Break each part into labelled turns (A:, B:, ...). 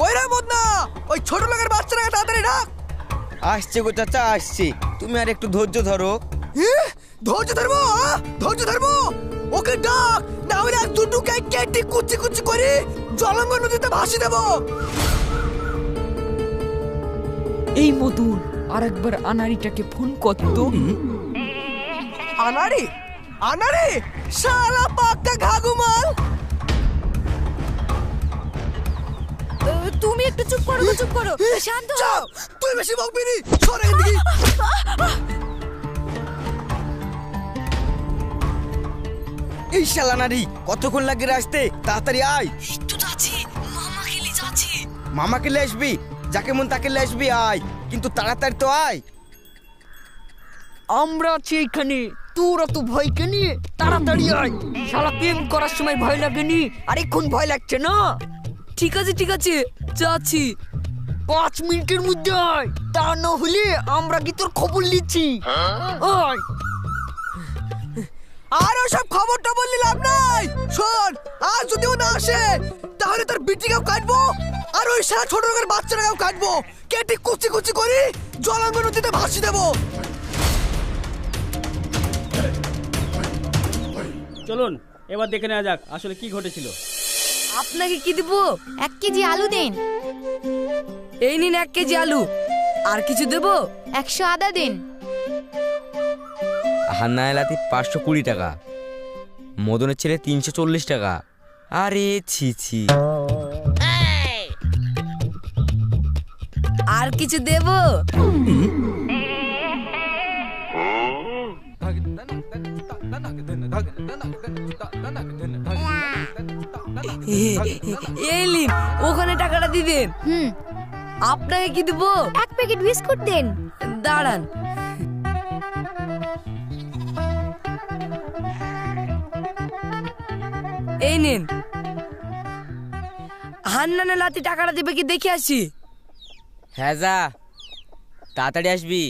A: কই রে বদনা ওই ছোট লোকের বাচ্চাটাকে তাড়াতাড়ি ডাক
B: আসছে গো চাচা আসছে। তুমি আর একটু ধৈর্য ধরো।
A: ধৈর্য ধরবো? ধৈর্য ধরবো? ওকে ডাক না হলে কেক কেটে কুচি কুচি করে জলঙ্গ নদীতে ভাসি দেবো।
C: এই মধুর আর একবার আনারিটাকে ফোন করতো
A: আনারে আনারে শালা পাক্কা ঘাগুমাল
D: একটু চুপ করো গো, চুপ করো। শান্ত হও।
A: তুই বেশি বকবি নি সরে এখান থেকে
B: এই শালা নারী কতক্ষণ লাগে আসতে? তাড়াতাড়ি আয়।
D: তো যাচ্ছি। মামা খেলে যাচ্ছি।
B: মামাকে লে আসবি? যাকে মন তাকে লে আসবি আয়। কিন্তু তাড়াতাড়ি তো আয়।
C: আমরা আছি এখানে তোরা তো ভয়কে নিয়ে তাড়াতাড়ি আয়। শালা প্রেম করার সময় ভয় লাগেনি? আর এখন ভয় লাগছে না? ঠিক আছে ঠিক আছে যাচ্ছি। পাঁচ মিনিটের মধ্যে আয়। তা না হলে আমরা কি তোর খবর নিচ্ছি? আয়।
A: আর ওসব খবরটা বললি লাভ নাই। শোন আজ যদি ও না আসে তাহলে তোর বিটিকেও কাটবো আর ওই সারা ছোট লোকের বাচ্চাটাকেও কাটবো। কেটে কুচি কুচি করি জলাঙ্গ নদীতে ভাসি দেবো।
E: চলুন এবার দেখে নেওয়া যাক আসলে কি ঘটেছিল।
D: আপনাকে কি দিব?
F: এক কেজি আলু দিন।
D: এই নিন এক কেজি আলু। আর কিছু দেবো?
F: একশো আদা দিন।
B: হান্না এলাতে পাঁচশো কুড়ি টাকা। মদনের ছেলে তিনশো চল্লিশ টাকা। আরে ছি ছি।
D: আর কিছু দেবো? এই নিন ওখানে টাকাটা দিবেন
F: হুম।
D: আপনাকে কি দিব?
F: এক প্যাকেট বিস্কুট দিন।
D: দাঁড়ান। এই নিন। হান্নানে লাতি টাকাটা দিবে কি দেখে আসি?
B: হ্যাঁ যা। তাড়াতাড়ি আসবি।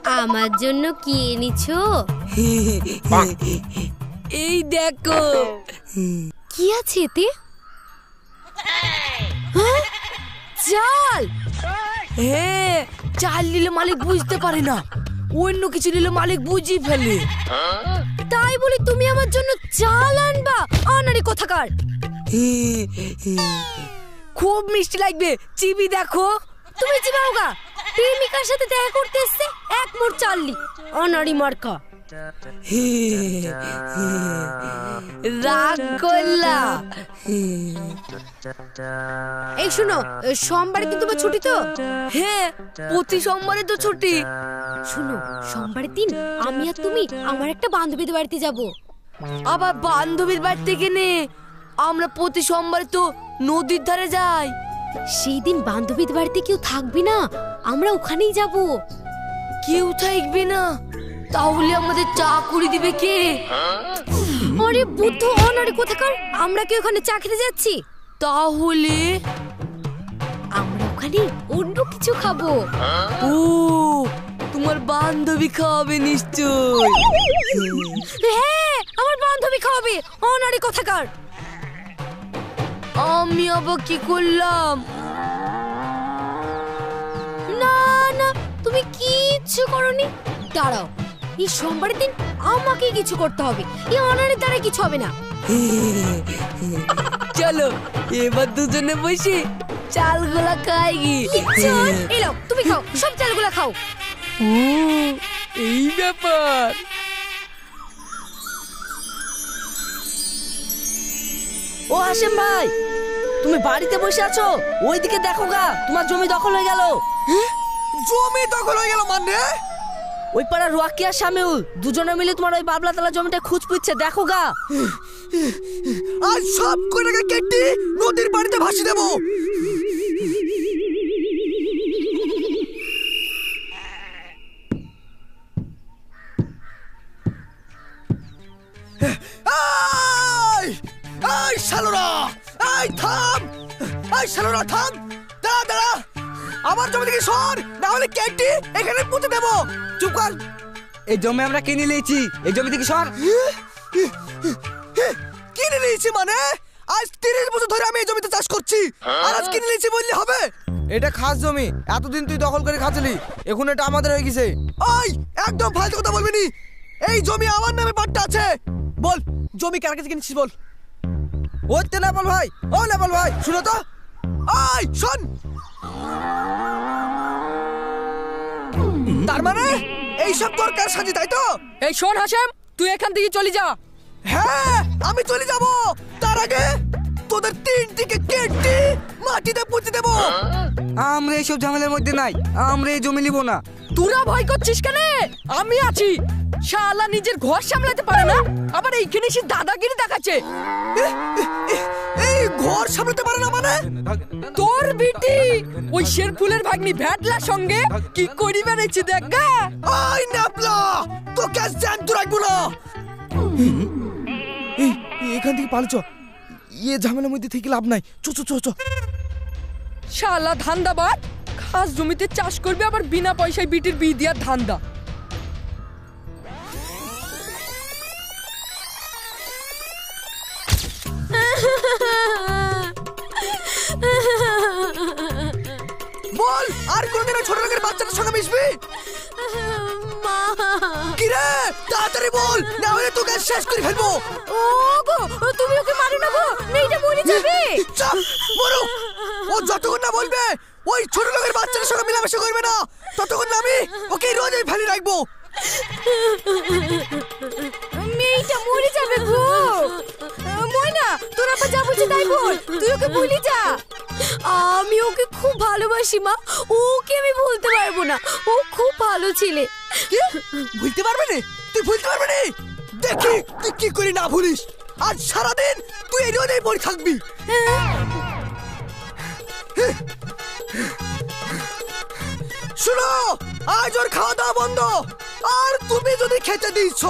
F: আমার জন্য কি এনেছো?
D: এই দেখো।
F: কি আছে এতে? হ্যাঁ? চাল!
D: হ্যাঁ চাল নিলে মালিক বুঝতে পারে না। অন্য কিছু নিলে মালিক বুঝি ফেলে।
F: তাই বলি তুমি আমার জন্য চাল আনবা? আনারি কোথাকার?
D: খুব মিষ্টি লাগবে। চিবি দেখো।
F: তুমি চিবাওগা? প্রেমিকার সাথে দেখা করতে এসছে? এক মোট চাললি। অনারি মার্কা।
D: রাগ করলা।
F: এই শুনো সোমবারে কিন্তু তোমার ছুটি তো?
D: হ্যাঁ প্রতি সোমবারে তো ছুটি।
F: শুনো সোমবারের দিন আমি আর তুমি আমার একটা বান্ধবীদের বাড়িতে যাব।
D: আবার বান্ধবীর বাড়ি থেকে নে। আমরা প্রতি সোমবারে তো নদীর ধারে যাই।
F: সেই দিন বান্ধবীদের বাড়িতে কেউ থাকবে না আমরা ওখানেই যাব।
D: কেউ থাকবে না। তাহলে আমাদের চা করে দিবে কে?
F: আরে বুদ্ধ অনারে কোথাকার? আমরা কি ওখানে চা খেতে যাচ্ছি?
D: তাহলে
F: আমরা ওখানে অন্য কিছু খাব।
D: ও তোমার বান্ধবী খাওয়াবে নিশ্চয়।
F: হ্যাঁ আমার বান্ধবী খাওয়াবে অনারে কোথাকার।
D: আমি আবার কি করলাম?
F: না না তুমি কিচ্ছু করনি? দাঁড়াও এই সোমবারের দিন আমাকে কিছু করতে হবে। এই অনারের দ্বারা কিছু হবে না।
D: চলো এবার দুজনে বসে। চালগুলা খাই গি।
F: এলো তুমি খাও সব চালগুলা খাও।
D: ও এই ব্যাপার। ও হাসেম ভাই তুমি বাড়িতে বসে আছো? ওইদিকে দেখো গা তোমার জমি দখল হয়ে গেল।
A: জমি দখল হয়ে গেল মানে?
D: ওই পাড়া রোয়াকিয়া শামিউল দুজনে মিলে তোমার ওই বাবলা তলা জমিটা খুঁজ পুচ্ছে দেখো গা।
A: আজ সব কটাকে কেটে নদীর পানিতে ভাসি দেবো। আয়! শালোরা এই থাম এই শালোরা থাম দাঁড়া দাঁড়া। আমার জমি থেকে সর! না হলে কেটে এখানে পুঁতে দেবো। চুপ কর।
D: এই জমি আমরা কিনে নিয়েছি। এই জমি থেকে সর।
A: কিনে নিয়েছি মানে? আজ তিরিশ বছর ধরে আমি এই জমিতে চাষ করছি। আর আজ কিনে নিয়েছি বললে হবে?
D: এটা খাস জমি। এতদিন তুই দখল করে খাচ্ছিলি। এখন এটা আমাদের হয়ে গেছে।
A: ওই একদম ফালতু কথা বলবি নি। এই জমি আমার নামে পাট্টা আছে। বল জমি কার কাছে কিনেছিস বল?
D: ওই তে নেপাল ভাই। ও নেপাল ভাই
A: শুনো তো। আই শোন। তার মানে? এইসব তোর কাজ সাজি তাই তো?
D: এই শোন হাসেম তুই এখান থেকে চলে যা।
A: হ্যাঁ আমি চলে যাব। তার আগে তোদের তিনটিকে কেটে মাটিতে পুঁতে দেবো।
D: আমরা এইসব ঝামেলার মধ্যে নাই আমরা এই জমি নিব না।
G: তোরা ভয় করছিস কেন? আমি আছি। শালা নিজের ঘর সামলাতে পারে না আবার এইখানে এসে দাদাগিরি দেখাচ্ছে।
A: ঘর সামলাতে পারে না মানে?
G: তোর বিটি ওই শেরফুলের ভাগ্নি ভ্যাটলার সঙ্গে কি করি বেড়েছে দেখ গা?
A: আই নাপলা তোকে আজ জ্যান্ত রাখব না।
D: এখান থেকে পালচ ইয়ে ঝামেলার মধ্যে থেকে লাভ নাই। চো চো চো চো।
G: শালা ধান্দাবাদ খাস জমিতে চাষ করবে আবার বিনা পয়সায় বিটির বি দিয়ার ধান্দা।
A: বল আর কোনদিন ওই ছোট লোকের বাচ্চাটার সঙ্গে মিশবি?
H: মা।
A: কি রে তাড়াতাড়ি বল না হলে তোকে শেষ করে ফেলব।
H: ও গো তুমি ওকে মারো না গো মেয়েটা মরে যাবে।
A: চাপ মরো। ও যতক্ষণ না বলবে ওই ছোট লোকের বাচ্চাটার সঙ্গে মেলামেশা করবে না ততক্ষণ আমি ওকে রোজ এই ফেলে রাখব।
H: মেয়েটা মরে যাবে গো। ময়না তোর আবার যা বলছে তাই বল। তুই ওকে ভুলি যা। আমি ওকে খুব ভালোবাসি, মা। ওকে আমি ভুলতে পারব না। ও খুব ভালো ছেলে।
A: ভুলতে পারবে না? তুই ভুলতে পারবে না? দেখি তুই কি করি না ভুলিস। আজ সারাদিন তুই এই রোজ পড়ে থাকবি। শুনো, আজ ওর খাওয়া দাওয়া বন্ধ। আর তুমি যদি খেতে দিচ্ছ,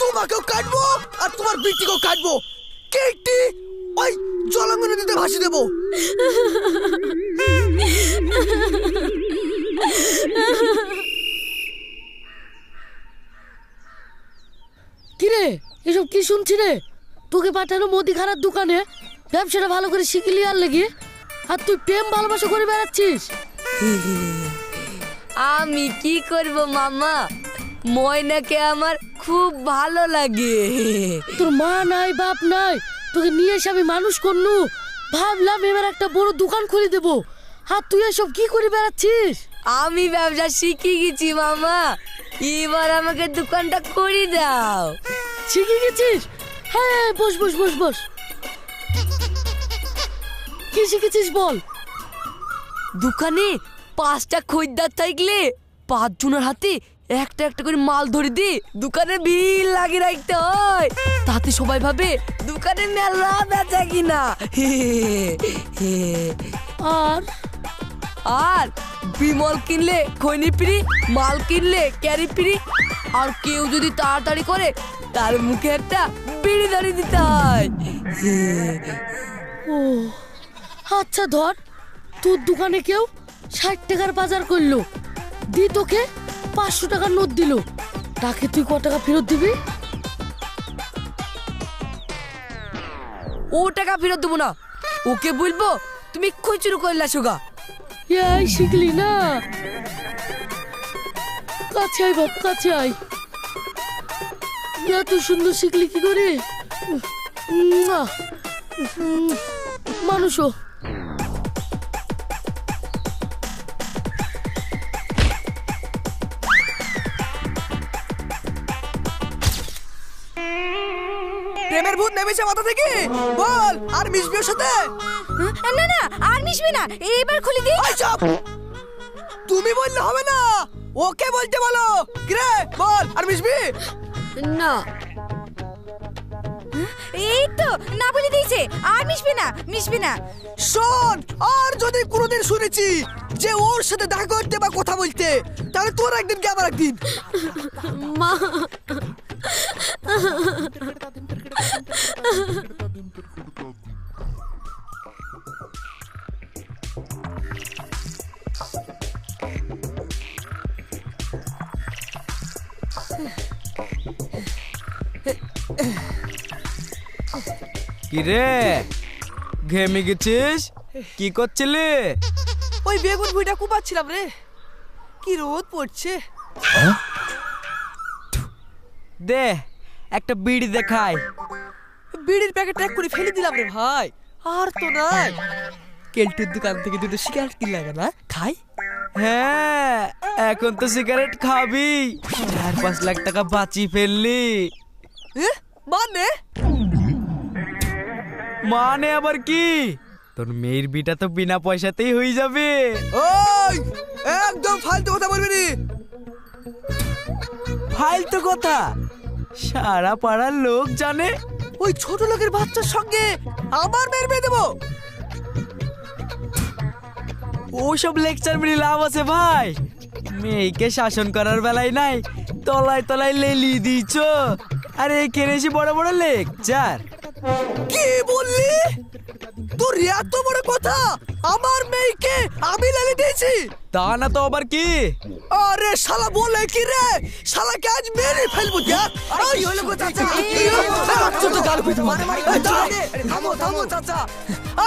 A: তোমাকেও কাটবো আর তোমার বিটিকেও কাটবো। কেটে ওই জলাঙ্গ নদীতে ভাসি দেবো।
I: কিরে এসব কি শুনছি রে? তোকে পাঠানো মুদিখানার দোকানে ব্যবসাটা ভালো করে শিখলি আর লেগে? আর তুই প্রেম ভালোবাসা করে বেড়াচ্ছিস?
D: আমি কি করব মামা? ময়নাকে আমার খুব ভালো লাগে।
I: তোর মা নাই বাপ নাই তোকে নিয়ে এসে আমি মানুষ করনু। ভাবলাম এবার একটা বড় দোকান খুলে দেবো। আর তুই এসব কি করে বেড়াচ্ছিস?
D: আমি ব্যবসা শিখে গেছি মামা। এবার আমাকে দোকানটা করে দাও।
I: শিখে গেছিস? হ্যাঁ বস বস বস বস। কি শিখেছিস বল?
D: দোকানে পাঁচটা খরিদ্দার থাকলে পাঁচজনের হাতে একটা একটা করে মাল ধরে দি দোকানে বিল লাগিয়ে রাখতে হয়। তাতে সবাই ভাবে দোকানে মেলা বেচা কিনা।
I: আর?
D: আর বিমল কিনলে খৈনি ফ্রি মাল কিনলে ক্যারি ফ্রি আর কেউ যদি তাড়াতাড়ি করে তার মুখে একটা বিড়ি দাঁড়িয়ে দিতে হয়।
I: ও আচ্ছা ধর তোর দোকানে কেউ ষাট টাকার বাজার করল। দি তোকে পাঁচশো টাকার নোট দিল। তাকে তুই ক টাকা ফেরত দিবি?
D: ও টাকা ফেরত দেবো না। ওকে বলব তুমি খুচরো করলা সুগা
I: এই শিখলি না? কাছে আয় বাপ কাছে আয়। এত সুন্দর শিখলি কি করে? মানুষও
A: প্রেমের ভূত নেমেছে মাথা থেকে? বল আর মিশবি ওর সাথে?
H: না না আর মিশবি না। এবার খুলে দি
A: আই তুমি বললে হবে না। ওকে বলতে বলো। কিরে বল আর মিশবি?
H: না। এই তো না বলে দিয়েছে। আর মিশবে না মিশবে না।
A: শোন আর যদি কোনোদিন শুনেছি যে ওর সাথে দেখা করতে বা কথা বলতে তাহলে তোর একদিন কি আমার একদিন?
H: মা।
J: কিরে? ঘেমে গেছিস? কি করছিলি?
A: ওই বেগুন ভুইটা কুপাচ্ছিলাম রে। কি রোদ পড়ছে। হ্যাঁ?
J: দে একটা বিড়ি দেখাই।
A: বিড়ির প্যাকেট এক করে ফেলে দিলাম রে ভাই আর তো নাই। কেলটুর দোকান থেকে দুটো সিগারেট কিনলাম না? খাই?
J: হ্যাঁ এখন তো সিগারেট খাবি। চার পাঁচ লাখ টাকা বাঁচিয়ে ফেললি।
A: মানে?
J: মানে আবার কি? তোর মেয়ের বিটা তো বিনা পয়সাতেই হয়ে যাবে।
A: ওই একদম ফালতু কথা বলবি নি।
J: ফালতু কথা। সারা পাড়ার লোক জানে
A: ওই ছোট লোকের বাচ্চার সঙ্গে আমার মেয়ের বিয়ে দেবো।
J: ওসব লেকচার মিলে লাভ আছে ভাই। মেয়েকে শাসন করার বেলায় নাই, তলায় তলায় লেলি দিছ আরে এখানে এসে বড় বড় লেকচার।
A: কি বললি? তোর এত বড় কথা! আমার মেয়েকে আমি লেগে দিয়েছি!
J: তা না তো আবার কি?
A: আরে শালা বলে কি রে? শালাকে আজ মেরে ফেলব দেখ! কি হলো গো চাচা! তো গাল পিটু থামো থামো চাচা!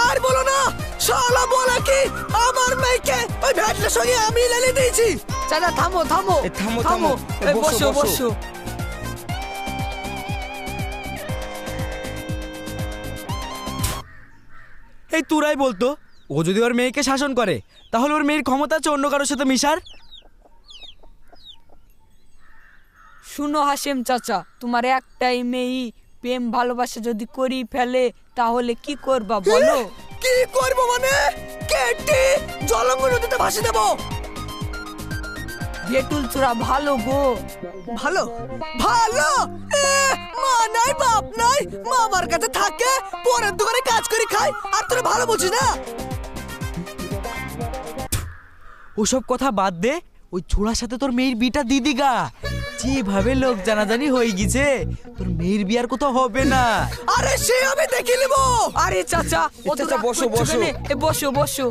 A: আর বলো না শালা বলে কি? আমার মেয়েকে ওই ভ্যাটলের সঙ্গে আমি লেলে দিয়েছি!
C: চাচা থামো থামো!
B: থামো, থামো। বসো,
C: বসো।
J: এই তুরাই বলতো ও যদি ওর মেয়েকে শাসন করে তাহলে ওর মেয়ের ক্ষমতা আছে অন্য কারোর সাথে মিশার?
C: শুনো হাসেম চাচা তোমার একটাই মেয়ে প্রেম ভালোবাসা যদি করি ফেলে তাহলে কি করবা বলো?
A: কি করব মানে? কেটে জলঙ্গ নদীতে ভাসি দেবো।
C: ভেটুল চূড়া ভালো গো।
A: ভালো? ভালো? নাই বাপ নাই। মামার কাছে থাকে পরের দোকানে কাজ করে খায় আর তোরা ভালো বলছিস না।
J: ওসব কথা বাদ দে ওই ছোড়ার সাথে তোর মেয়ের বিটা দিদি গা। যেভাবে লোক জানাজানি হয়ে গেছে তোর মেয়ের বিয়ার কোথাও হবে না।
A: আরে সে আমি দেখে নেব।
C: আরে চাচা ও
B: চাচা, বসো, বসো।
C: এ বসো বসো।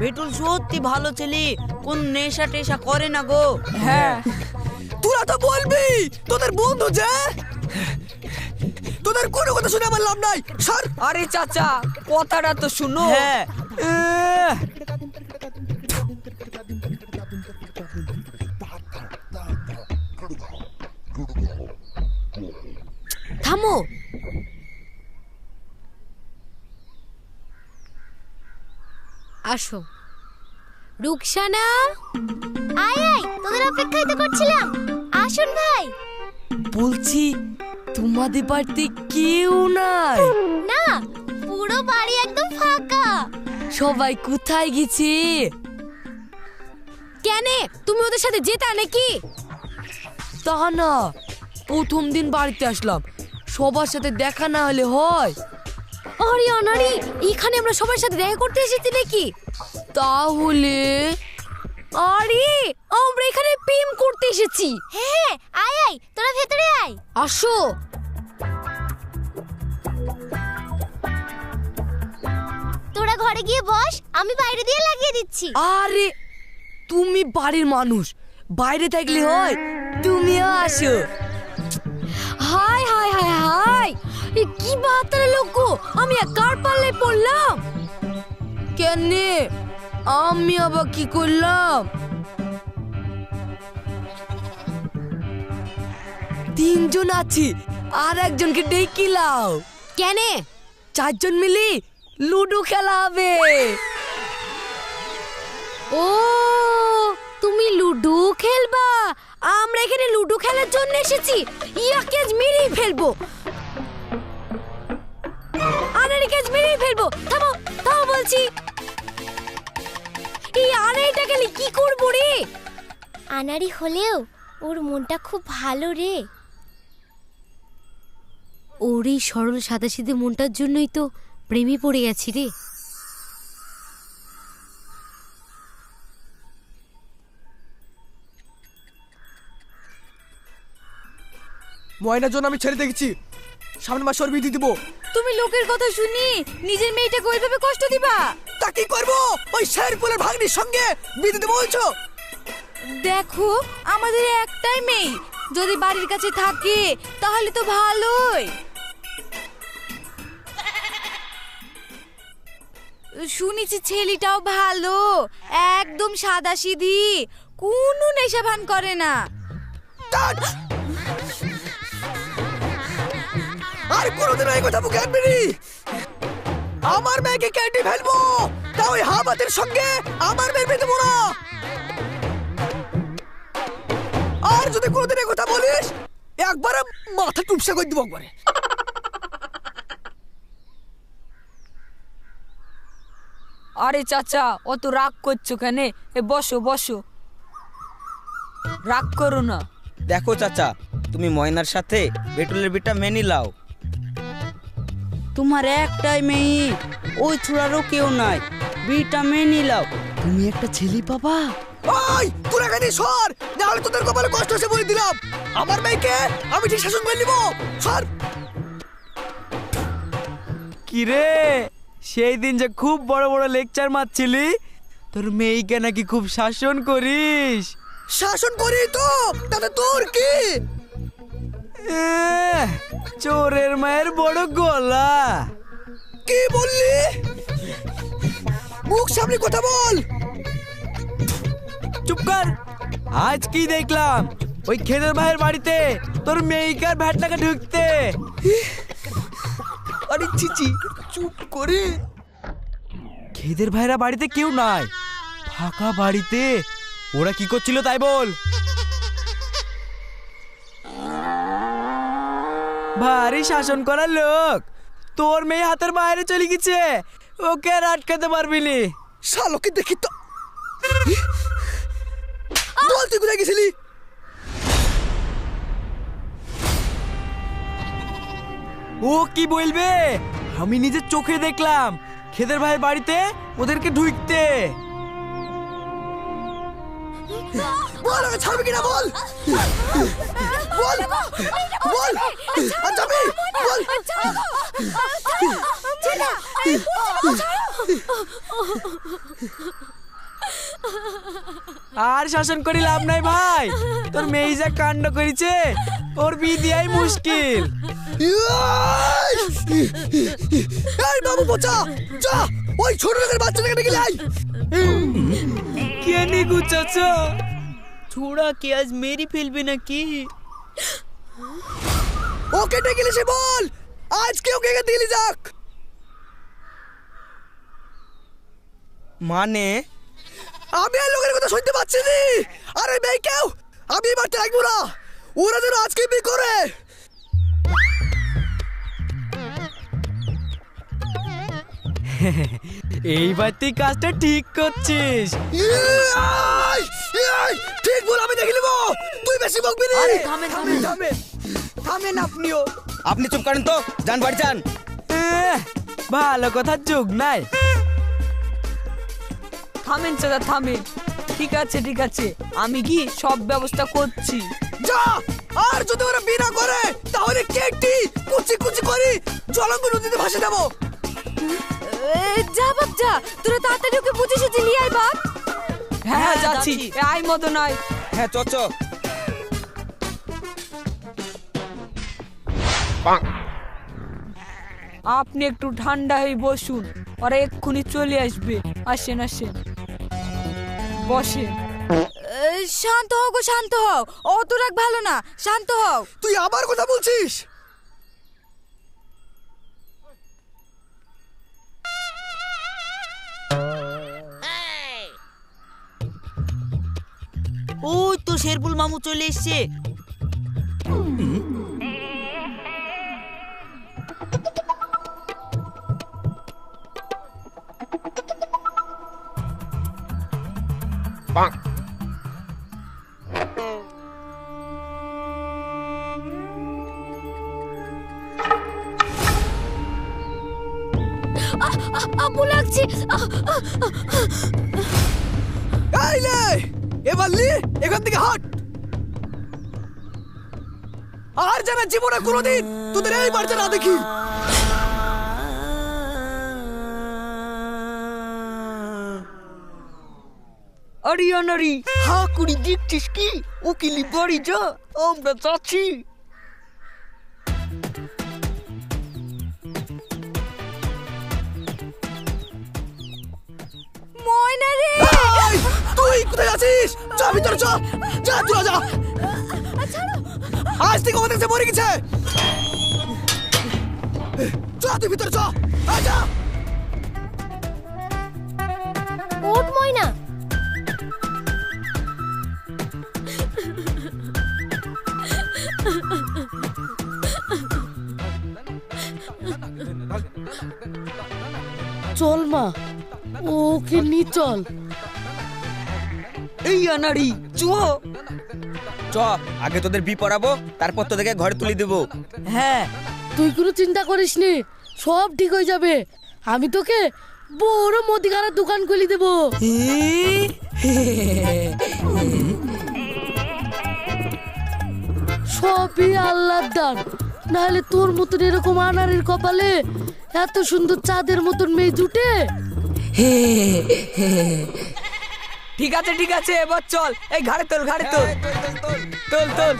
K: ভেটুল সত্যি ভালো ছেলে কোন নেশা টেশা করে না গো।
C: হ্যাঁ।
A: তোরা তো বলবি তোদের বন্ধু যে। তোদের কোনো কথা শুনে আমার লাভ নাই। সর।
C: আরে চাচা কথাটা তো শুনো।
J: হ্যাঁ।
F: থামো। আসো। রুকসানা।
L: আয় আয় তোদের অপেক্ষায় তো করছিলাম। আসুন ভাই।
D: বলছি তোমাদের বাড়িতে কেউ নাই।
L: না পুরো বাড়ি একদম ফাঁকা।
D: সবাই কোথায় গেছে?
F: কেনে তুমি ওদের সাথে যেতা নাকি?
D: তা না প্রথম দিন বাড়িতে আসলাম। সবার সাথে দেখা না হলে হয়।
F: আরে অনারি এখানে আমরা সবার সাথে দেখা করতে এসেছি নাকি?
D: তাহলে
F: আরে আমরা এখানে প্রেম করতে এসেছি।
L: হ্যাঁ আয় আয় তোরা ভেতরে আয়।
F: আসো।
L: তোরা ঘরে গিয়ে বস আমি বাইরে দিয়ে লাগিয়ে দিচ্ছি।
D: আরে তুমি বাড়ির মানুষ। বাইরে থাকলে হয় তুমিও আসো।
F: Hi hi hi hi. এ কি বাতারে লোক গো? আমি কার পাল্লায় পড়লাম।
D: কেনে আমি আবার কি করলাম? তিনজন আছি আর একজনকে ডেকিলাও
F: কেনে?
D: চারজন মিলি লুডো খেলা হবে।
F: ও তুমি লুডো খেলবা? আমরা এখানে লুডো খেলার জন্য এসেছি। ইয়াকে মেরেই ফেলব। আনারিকে মেরেই ফেলব। থামো থামো বলছি। এই আনারিটা গেলে কি করব রে?
L: আনারি হলেও ওর মনটা খুব ভালো রে।
F: ওর এই সরল সাদাসিধে মনটার জন্যই তো প্রেমে পড়ে গেছি রে।
A: ময়নার জন্য আমি ছেড়ে দেখেছি। সামনে মাসে ওর বিয়ে দিয়ে দিবো।
F: তুমি লোকের কথা শুনি নিজের মেয়েটাকে ওইভাবে কষ্ট দিবা?
A: তা কি করব? ওই শেরপুলের ভাগ্নির সঙ্গে বিয়ে দিতে বলছো?
F: দেখো আমাদের একটাই মেয়ে। যদি বাড়ির কাছে থাকে তাহলে তো ভালোই। শুনেছি ছেলেটাও ভালো একদম সাদা সিধি কোনো নেশা ভান করে না।
A: আর কোনোদিন এই কথা মুখে আনবি আমার মেয়েকে কেটে ফেলব। হামাতের সঙ্গে আমার মেয়ের বিয়ে দেবো না আর যদি কোনোদিন কথা বলিস একবারে মাথা টুপসা করে দিব একবারে।
C: আরে চাচা অত রাগ করছ কেন? এ বসো বসো। রাগ করো না।
B: দেখো চাচা তুমি ময়নার সাথে বেটুলের বিটা মেনে লাও
K: তোমার একটাই মেয়ে। ওই ছোড়ারও কেউ নাই। বিটা মেয়ে নিলাও তুমি একটা ছেলে পাবা
A: ওই তোরা এখানে সর। না হলে তোদের কপালে কষ্ট হচ্ছে বলে দিলাম। আমার মেয়েকে আমি ঠিক শাসন করে নিবো সর।
J: কি রে সেই দিন যে খুব বড় বড় লেকচার মারছিলি তোর মেয়েকে নাকি খুব শাসন করিস?
A: শাসন করি তো তাতে তোর কি?
J: চোরের মায়ের বড় গলা।
A: কি বললি? মুখ সামনে কথা বল।
J: চুপ কর। আজ কি দেখলাম? ওই খেদের ভাইয়ের বাড়িতে তোর মেয়েকার ভ্যাটটাকে ঢুকতে।
A: আরে চিচি চুপ করে।
J: খেদের ভাইরা বাড়িতে কেউ নাই। ফাঁকা বাড়িতে। ওরা কি করছিল তাই বল। ভারী শাসন করার লোক। তোর মেয়ে হাতের বাইরে চলে গেছে। ওকে আর আটকাতে পারবি নি।
A: শালোকে দেখি তো। বল তুই কোথায় গেছিলি?
J: ও কি বলবে? আমি নিজের চোখে দেখলাম। খেদের ভাইয়ের বাড়িতে ওদেরকে ঢুকতে।
A: বল আগে ছাড়বি কিনা বল? বল বল আর যাবি? বল।
J: আর শাসন করি লাভ নাই ভাই। তোর মেয়ে যা কাণ্ড করেছে ওর বিয়ে দেয়াই মুশকিল।
A: এই বাবু পচা যা ওই ছোট লোকের বাচ্চাটাকে ডেকে লাই।
J: কে নি গুচাচ্ছ
K: ছোড়া কে আজ মেরি ফেলবে নাকি
A: ওকে ডেকে এসে বল আজকে ওকে দিলি যাক
B: মানে
A: আমি আর লোকের কথা শুনতে পাচ্ছি নি আরে মেয়েকেও আমি এবার রাখব না ওরা যেন আজকে বিয়ে করে
J: এইবার তুই কাজটা ঠিক করছিস!
A: ইয়াই! ঠিক বল আমি দেখে নেব। তুই বেশি বকবি না।
C: আরে থামেন থামেন
A: থামেন। থামেন। আপনিও।
B: আপনি চুপ করেন তো যান বাড়ি যান।
J: ভালো কথার যোগ নাই।
C: থামেন চাচা থামেন। ঠিক আছে ঠিক আছে। আমি কি সব ব্যবস্থা করছি?
A: যা আর যদি ওরা বিনা করে তাহলে কেটি কুচি কুচি করি জলঙ্গ নদীতে ভাসে দেবো।
F: যা বাপ যা তোরা তাড়াতাড়ি ওকে বুঝে সুঝে নিয়ে আয় বাপ।
C: হ্যাঁ
K: হ্যাঁ,
C: যাচ্ছি। আয় মতো নয়
B: হ্যাঁ চ চ।
C: আপনি একটু ঠান্ডা হয়ে বসুন। ওরা এক্ষুনি চলে আসবে। আসেন আসেন। বসেন।
F: এ, শান্ত হও গো শান্ত হও। অত রাগ ভালো না। শান্ত হও।
A: তুই আবার কথা বলছিস?
K: ওই তো শেরপুল মামু চলে এসছে।
F: আপু লাগছে। আহ, আহ,
A: এই এবার লি এখান থেকে হাট। আর যেন জীবনে কোনোদিন তোদের এই বাড়িতে না দেখি।
M: আরে অনারি হা কুড়ি দেখছিস কি? উকিলি বাড়ি যা আমরা যাচ্ছি।
A: কোথায় আছিস? যা ভিতরে চ যা তুই যা। আজ থেকে আমাদের মরে গেছে। চ তুই ভিতরে চ যা।
L: ওঠ ময়না।
I: চল মা ওকে নি চল।
M: এই আনারি চ
B: চ আগে তোদের বি পড়াবো তারপর তোদেরকে ঘরে তুলে দেবো।
M: হ্যাঁ।
I: তুই কোনো চিন্তা করিস নি সব ঠিক হয়ে যাবে। আমি তোকে বড় মুদিখানার দোকান খুলে দেবো। সবই আল্লাহর দান। নাহলে তোর মতন এরকম আনারের কপালে এত সুন্দর চাঁদের মতন মেয়ে জুটে?
M: ঠিক আছে ঠিক আছে এবার চল এই ঘাড়ে তোল ঘাড়ে তোল তোল তোল